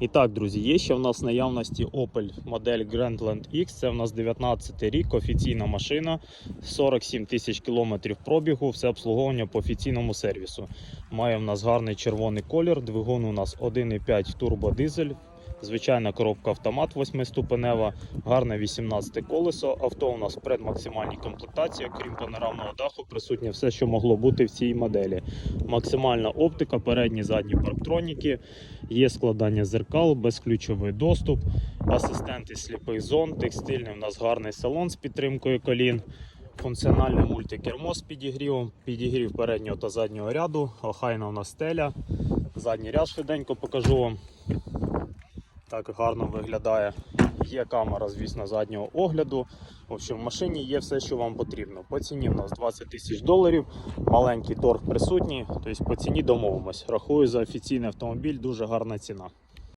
І так, друзі, є ще в нас наявності Opel модель Grandland X. Це в нас 19 рік, офіційна машина, 47 тисяч кілометрів пробігу, все обслуговування по офіційному сервісу. Має в нас гарний червоний колір, двигун у нас 1,5 турбодизель. Звичайна коробка автомат 8-ступенева, гарне 18 колесо. Авто у нас в предмаксимальній комплектації, окрім панорамного даху, присутнє все, що могло бути в цій моделі. Максимальна оптика, передні задні парктроніки, є складання зеркал, безключовий доступ, асистенти сліпих зон, текстильний у нас гарний салон з підтримкою колін. Функціональне мультикермо з підігрівом, підігрів переднього та заднього ряду, охайна у нас стеля. Задній ряд швиденько покажу вам. Так гарно виглядає. Є камера, звісно, заднього огляду. В общем, в машині є все, що вам потрібно. По ціні в нас 20 тисяч доларів, маленький торг присутній, тобто по ціні домовимось. Рахую за офіційний автомобіль, дуже гарна ціна.